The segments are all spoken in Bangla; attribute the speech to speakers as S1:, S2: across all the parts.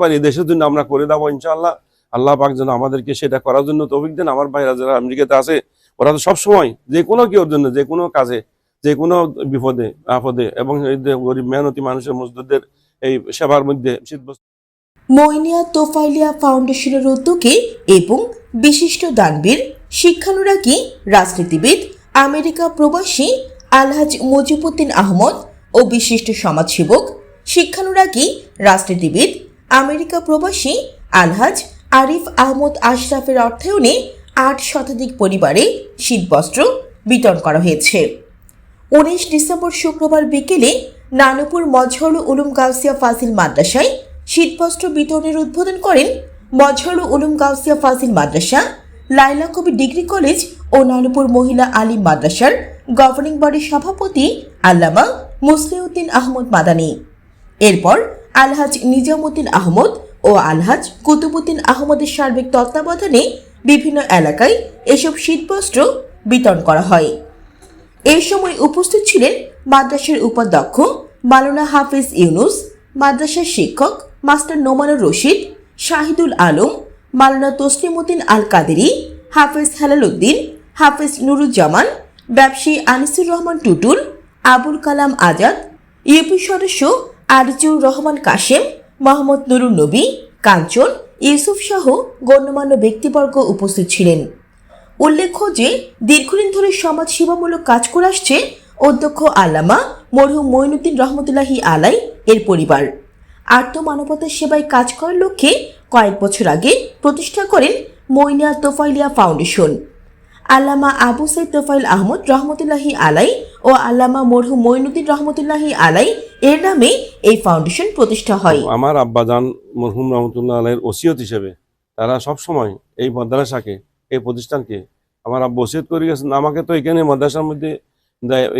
S1: পারি দেশের জন্য আমরা করে দেবো ইনশাআল্লাহ। আল্লাহ পাক যেন আমাদেরকে সেটা করার জন্য তৌফিক দেন। আমার ভাইরা যারা আমেরিকাতে আছে, ওরা তো সবসময় যে কোনো কেউর জন্য, যে কোনো কাজে, যে কোনো বিপদে, আপদে এবং গরিব, মেহনতি মানুষের মজদুরদের এই সেবার মধ্যে শীতবস্ত্র
S2: তোফাইলিয়া ফাউন্ডেশনের উদ্যোগে এবং বিশিষ্ট দানবীর, শিক্ষানুরাগী, রাজনীতিবিদ, আমেরিকা প্রবাসী আলহাজ মুজিবুদ্দিন আহমদ ও বিশিষ্ট সমাজসেবক, শিক্ষানুরাগী, রাজনীতিবিদ আমেরিকা প্রবাসী আলহাজ আরিফ আহমদ আশরাফের অর্থায়নে আট শতাধিক পরিবারে শীতবস্ত্র বিতরণ করা হয়েছে। উনিশ ডিসেম্বর শুক্রবার বিকেলে নানুপুর মজহরুল উলুম গাউসিয়া ফাজিল মাদ্রাসায় শীতবস্ত্র বিতরণের উদ্বোধন করেন মজহরুল উলুম গাউসিয়া ফাজিল মাদ্রাসা, লাইলা কবি ডিগ্রি কলেজ ও নানুপুর মহিলা আলিম মাদ্রাসার গভর্নিং বডির সভাপতি আল্লামা মুসলিউদ্দিন আহমদ মাদানী। এরপর আলহাজ নিজামুদ্দিন আহমদ ও আলহাজ কুতুবুদ্দিন আহমদের সার্বিক তত্ত্বাবধানে বিভিন্ন এলাকায় এসব শীতবস্ত্র বিতরণ করা হয়। এই সময় উপস্থিত ছিলেন মাদ্রাসার উপাধ্যক্ষ মালানা হাফিজ ইউনুস, মাদ্রাসার শিক্ষক মাস্টার নোমানুর রশিদ, শাহিদুল আলম মালানা তসলিমুদ্দিন আল কাদেরি হাফিজ হেলাল উদ্দিন হাফিজ নুরুজ্জামান, ব্যবসায়ী আনিসুর রহমান টুটুল, আবুল কালাম আজাদ, ইউপি সদস্য আরজুর রহমান কাশেম, মোহাম্মদ নুরুল নবী, কাঞ্চন, ইউসুফ সহ গণ্যমান্য ব্যক্তিবর্গ উপস্থিত ছিলেন। উল্লেখ্য যে, দীর্ঘদিন ধরে সমাজ সেবামূলক কাজ করে আসছে অধ্যক্ষ আল্লামা মরহুম মঈনুদ্দিন রহমতুল্লাহি আলাই এর পরিবার। আর্থ মানবতার সেবায় কাজ করার লক্ষ্যে কয়েক বছর আগে প্রতিষ্ঠা করেন মইনিয়া তোফাইলিয়া ফাউন্ডেশন। আল্লামা আবু সাইদ তোফাইল আহমদ রহমতুল্লাহি আলাই ও আল্লামা মরহুম মঈনুদ্দিন রহমতুল্লাহি আলাই এর নামে এই ফাউন্ডেশন প্রতিষ্ঠা হয়।
S1: আমার আব্বাজান মরহুম রহমতুল্লাহ আলের ওসিয়ত হিসেবে তারা সব সময় এই মাদ্রাসাকে, এই প্রতিষ্ঠানকে আমার আব্বা ওসিয়ত করে গেছেন। আমাকে তো এখানে মাদ্রাসার মধ্যে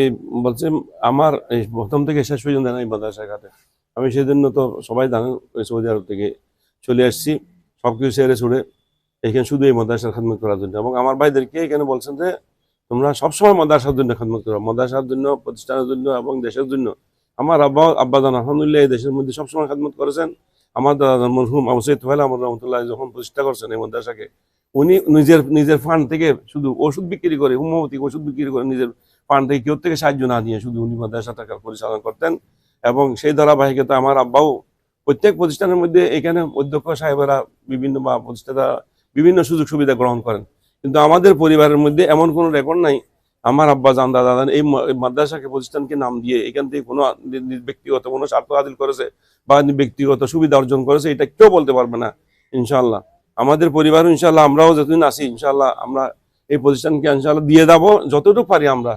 S1: এই বলছে আমার এই প্রথম থেকে শেষ পর্যন্ত এই মাদ্রাসার ঘাটে আমি সেই জন্য তো সবাই জানেন সৌদি আরব থেকে চলে আসছি সব কিছু সেরে ছুড়ে এখানে শুধু এই মাদ্রাসার খাদমত করার জন্য। এবং আমার ভাইদেরকে এখানে বলছেন যে, তোমরা সবসময় মাদ্রাসার জন্য খাদমত করো। মাদ্রাসার জন্য, প্রতিষ্ঠানের জন্য এবং দেশের জন্য। আমার আব্বা, আব্বাজান আলহামদুলিল্লাহ এই দেশের মধ্যে সবসময় খাদমত করেছেন। আমার দাদা মরহুম আবু সৈয়দ তোহেল আহমদ রহমতুল্লাহ যখন প্রতিষ্ঠা করছেন এই মাদ্রাসাকে, উনি নিজের নিজের ফান্ড থেকে শুধু ওষুধ বিক্রি করে হোমিওপ্যাথিক ওষুধ বিক্রি করে নিজের ফান্ড থেকে কেউ থেকে সাহায্য না নিয়ে শুধু উনি মাদ্রাসাটাকে পরিচালনা করতেন। এবং সেই ধারাবাহিকতা আমার আব্বাও প্রত্যেক প্রতিষ্ঠানের মধ্যে এখানে অধ্যক্ষ সাহেবেরা, বিভিন্ন বা প্রতিষ্ঠাতা বিভিন্ন সুযোগ সুবিধা গ্রহণ করেন। কিন্তু আমাদের পরিবারের মধ্যে এমন কোনো রেকর্ড নাই। আমার আব্বা জান দাদা এই মাদ্রাসাকে প্রতিষ্ঠানকে নাম দিয়ে এখান থেকে কোনো ব্যক্তিগত কোনো স্বার্থ হাসিল করেছে বা ব্যক্তিগত সুবিধা অর্জন করেছে, এটা কেউ বলতে পারবে না ইনশাল্লাহ আমাদের পরিবার ইনশাল্লাহ আমরাও যতদিন আছি ইনশাল্লাহ আমরা এই প্রতিষ্ঠানকে ইনশাল্লাহ দিয়ে দেবো যতটুকু পারি আমরা।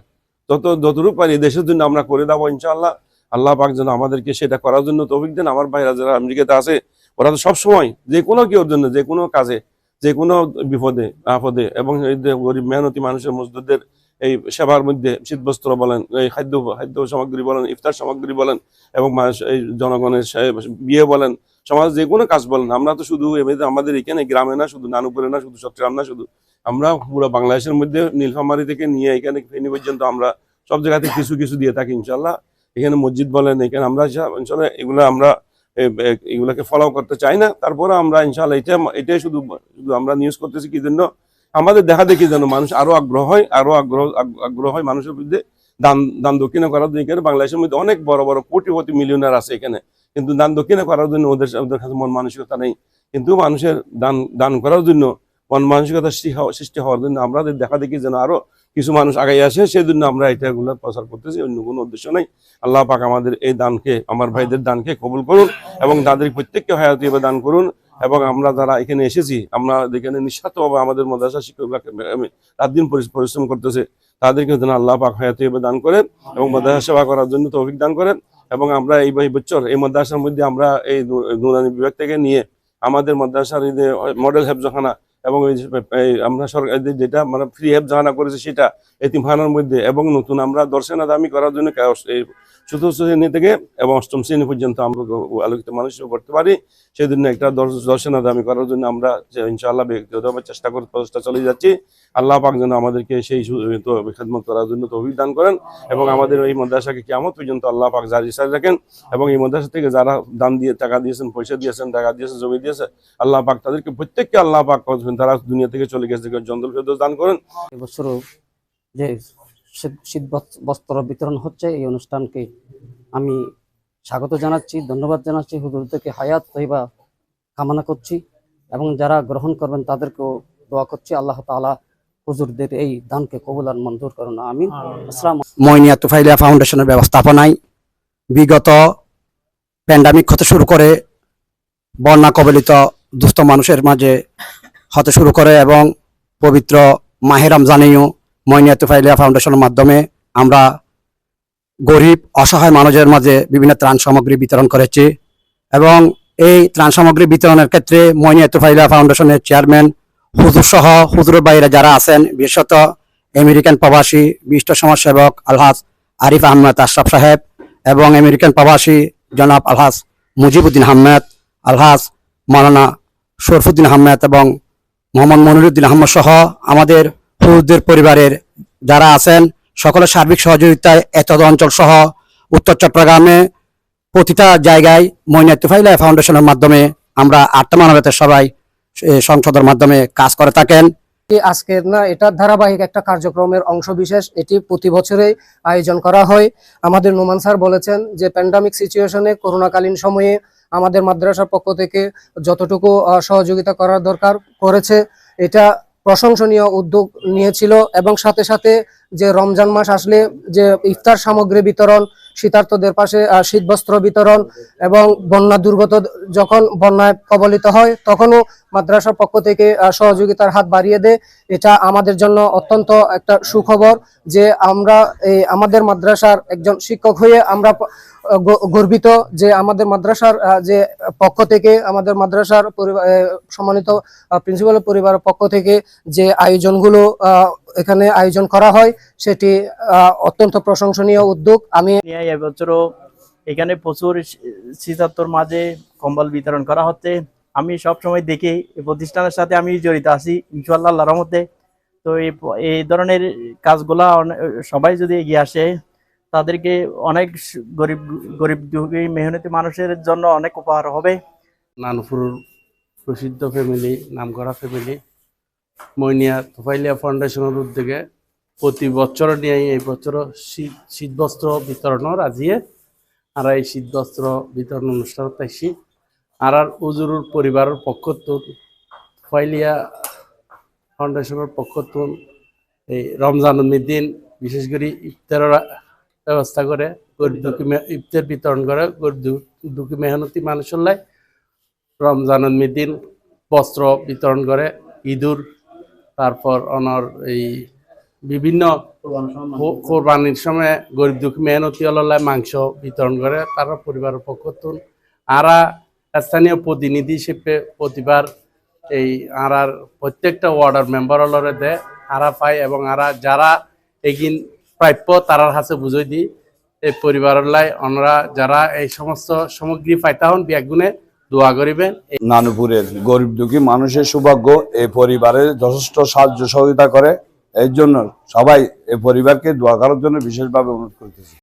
S1: যত, যতটুকু পারি দেশের জন্য আমরা করে দেবো ইনশাল্লাহ আল্লাহ পাক যেন আমাদেরকে সেটা করার জন্য তৌফিক দেন। আমার ভাইরা যারা আমেরিকাতে আছে, ওরা তো সবসময় যে কোনো কেউর জন্য, যে কোনো কাজে যে কোনো বিপদে, আপদে এবং গরিব মেহনতি মানুষের মজদুরদের এই সেবার মধ্যে শীতবস্ত্র বলেন, এই খাদ্য খাদ্য সামগ্রী বলেন, ইফতার সামগ্রী বলেন এবং মানুষ, এই জনগণের বিয়ে বলেন, সমাজ যে কোনো কাজ বলেন, আমরা তো শুধু আমাদের এখানে গ্রামে না, শুধু নানুপুরে না, শুধু চট্টগ্রাম না, শুধু আমরা পুরো বাংলাদেশের মধ্যে নীলফামারি থেকে নিয়ে এখানে ফেনী পর্যন্ত আমরা সব জায়গাতে কিছু কিছু দিয়ে থাকি ইনশাল্লাহ এখানে মসজিদ বলেন, এখানে আমরা ইনশাল্লাহ এগুলো আমরা এগুলোকে ফলো করতে চাই না। তারপরে আমরা ইনশাল্লাহ এটা, এটাই শুধু শুধু আমরা নিউজ করতেছি কি জন্য? আমাদের দেখা দেখি যেন মানুষ আরও আগ্রহ হয়, আরও আগ্রহ আগ্রহ হয় মানুষের বিরুদ্ধে দান দান দক্ষিণা করার জন্য। এখানে বাংলাদেশের মধ্যে অনেক বড় বড় কোটিপতি মিলিয়নার আছে এখানে। কিন্তু দান দক্ষিণা করার জন্য ওদের ওদের কাছে মন মানসিকতা নেই। কিন্তু মানুষের দান দান করার জন্য মানসিকতা সৃষ্টি হওয়া- সৃষ্টি হওয়ার জন্য আমাদের দেখা দেখি যেন আরও কিছু মানুষ আগাই আসে সেই জন্য আমরা এটা এগুলো প্রচার করতেছি, অন্য কোনো উদ্দেশ্য নেই। আল্লাহ পাক আমাদের এই দানকে, আমার ভাইদের দানকে কবুল করুন এবং তাদের প্রত্যেককে হায়াতি দান করুন এবং আমরা যারা এখানে এসেছি, আমরা এখানে নিঃস্বার্থভাবে আমাদের মাদ্রাসা শিক্ষকরা রাত দিন পরিশ্রম করতেছে, তাদেরকে যেন আল্লাহ পাক হায়াতি দান করেন এবং মাদ্রাসা সেবা করার জন্য তৌফিক দান করেন এবং আমরা এই বছর এই মাদ্রাসার মধ্যে আমরা এই নুরানি বিভাগ থেকে নিয়ে আমাদের মাদ্রাসার মডেল হেফজখানা এবং আমরা সরকার যেটা মানে ফ্রি হেল্প জানা করেছে সেটা এতিমখানার মধ্যে এবং নতুন আমরা দর্শনা দামি করার জন্য চতুর্থ শ্রেণি থেকে এবং অষ্টম শ্রেণি পর্যন্ত আমরা আলোকিত মানুষ করতে পারি। সেই জন্য একটা দর্শ- দর্শনা দামি করার জন্য আমরা ইনশাআল্লাহ ব্যক্তিগতভাবে চেষ্টা করে প্রচেষ্টা চলে যাচ্ছি। আল্লাহ পাক যেন আমাদেরকে সেই খেদমত করার জন্য তৌফিক দান করেন এবং আমাদের এই মাদ্রাসাকে কিয়ামত পর্যন্ত আল্লাহ পাক জারি সারি রাখেন এবং এই মাদ্রাসা থেকে যারা দান দিয়ে টাকা দিয়েছেন পয়সা দিয়েছেন টাকা দিয়েছেন জমি দিয়েছে আল্লাহ পাক তাদেরকে প্রত্যেককে আল্লাহ পাক তারা দুনিয়া থেকে চলে গেছে জন্দল ফেরদৌস দান করেন।
S3: এবছর যে শীত- বস্ত্র- বিতরণ হচ্ছে এই অনুষ্ঠানকে আমি স্বাগত জানাচ্ছি ধন্যবাদ জানাচ্ছি হুজুর থেকে হায়াত তৈবা কামনা করছি এবং যারা গ্রহণ করবেন তাদেরকেও দোয়া করছি। আল্লাহ তাআলা হুজুরদের এই দানকে কবুল আর মঞ্জুর করুন আমিন। আসসালাম
S4: মইনিয়া তুফাইলিয়া ফাউন্ডেশনের ব্যবস্থাপনায় বিগত প্যান্ডামিক হতে শুরু করে বন্যা কবলিত দুস্থ মানুষের মাঝে হতে শুরু করে এবং পবিত্র মাহেরাম জানিও মইনিয়া তুফাইলিয়া ফাউন্ডেশনের মাধ্যমে আমরা গরিব অসহায় মানুষের মাঝে বিভিন্ন ত্রাণ সামগ্রী বিতরণ করেছি এবং এই ত্রাণ সামগ্রী বিতরণের ক্ষেত্রে মইনিয়া তুফাইলিয়া ফাউন্ডেশনের চেয়ারম্যান হুজুর সহ হুজুরের বাইরে যারা আছেন, বিশেষত আমেরিকান প্রবাসী, বিশিষ্ট সমাজসেবক আলহাজ আরিফ আহমেদ আশরাফ সাহেব এবং আমেরিকান প্রবাসী জনাব আলহাজ মুজিবুদ্দিন আহমেদ, আলহাজ মাওলানা শরফুদ্দিন আহমেদ এবং মোহাম্মদ মনিরুদ্দিন আহমদ সহ আমাদের হুজুরদের পরিবারের যারা আছেন, সকলের সার্বিক সহযোগিতায় এতদ অঞ্চল সহ উত্তর চট্টগ্রামে প্রতিটা জায়গায় মইনা তুফাইলা ফাউন্ডেশনের মাধ্যমে আমরা আটটা মানবতার সবাই সংসদের মাধ্যমে কাজ করে থাকেন।
S5: আজকের না এটা ধারাবাহিক একটা কার্যক্রমের অংশ বিশেষ, এটি প্রতি বছরেই আয়োজন করা হয়। আমাদের নোমান স্যার বলেছেন যে প্যান্ডামিক সিচুয়েশনে করোনাকালীন সময়ে আমাদের মাদ্রাসার পক্ষ থেকে যতটুকু সহযোগিতা করার দরকার করেছে, এটা প্রশংসনীয় উদ্যোগ নিয়েছিল এবং সাথে সাথে যে রমজান মাস আসলে যে ইফতার সামগ্রী বিতরণ, শীতার্থদের পাশে শীতবস্ত্র বিতরণ এবং বন্যা দুর্গত যখন বন্যায় কবলিত হয়, তখনও মাদ্রাসার পক্ষ থেকে সহযোগিতার হাত বাড়িয়ে দেয়। এটা আমাদের জন্য অত্যন্ত একটা সুখবর যে আমরা এই আমাদের মাদ্রাসার একজন শিক্ষক হয়ে আমরা গর্বিত যে আমাদের মাদ্রাসার যে পক্ষ থেকে, আমাদের মাদ্রাসার সম্মানিত প্রিন্সিপালের পরিবারের পক্ষ থেকে যে আয়োজনগুলো এখানে আয়োজন করা হয় সেটি অত্যন্ত প্রশংসনীয় উদ্যোগ। আমি
S6: এবছরও এখানে প্রচুর শী- শীতার্তর মাঝে কম্বল বিতরণ করা হচ্ছে। আমি সব সময় দেখি এই প্রতিষ্ঠানের সাথে আমি জড়িত আছি ইনশাল্লাহ রহমতে। তো এই এই ধরনের কাজগুলা সবাই যদি এগিয়ে আসে তাদেরকে অনেক গরিব গরিব দুঃখী মেহনতি মানুষের জন্য অনেক উপহার হবে।
S7: নানপুর প্রসিদ্ধ ফ্যামিলি নামকরা ফ্যামিলি মইনিয়া তোফাইলিয়া ফাউন্ডেশনের উদ্যোগে প্রতি বছর নিয়ে এই বছর শীত শীতবস্ত্র বিতরণও আজিয়ে আর এই শীতবস্ত্র বিতরণ অনুষ্ঠান তাইছি আর আর উজুরুর পরিবারের পক্ষ তোফাইলিয়া ফাউন্ডেশনের পক্ষ এই রমজান দিন বিশেষ করে ইফতারের ব্যবস্থা করে গরিব দুঃখী ইফতার বিতরণ করে গরিব দুঃখী মেহনতি মানুষের লাই রমজান দিন বস্ত্র বিতরণ করে ইঁদুর তারপর অনর এই বিভিন্ন কোরবানির সময় গরিব দুঃখী মেহনতি হলাই মাংস বিতরণ করে তারা পরিবারের পক্ষ তুন। আরা স্থানীয় প্রতিনিধি হিসেবে প্রতিবার এই আরার প্রত্যেকটা ওয়ার্ডের মেম্বার হলরে দেয়। আরা পায় এবং আরা যারা এগিন প্রাপ্য তারার হাতে বুঝাই দিই। এই পরিবারের লাই অনরা যারা এই সমস্ত সামগ্রী পাইতা হন বিয়াগুনে দোয়া করিবেন।
S8: নানুপুরের গরিব দুঃখী মানুষের সৌভাগ্য এই পরিবারের যথেষ্ট সাহায্য সহযোগিতা করে। এর জন্য সবাই এই পরিবারকে দোয়া করার জন্য বিশেষভাবে অনুরোধ করতেছি।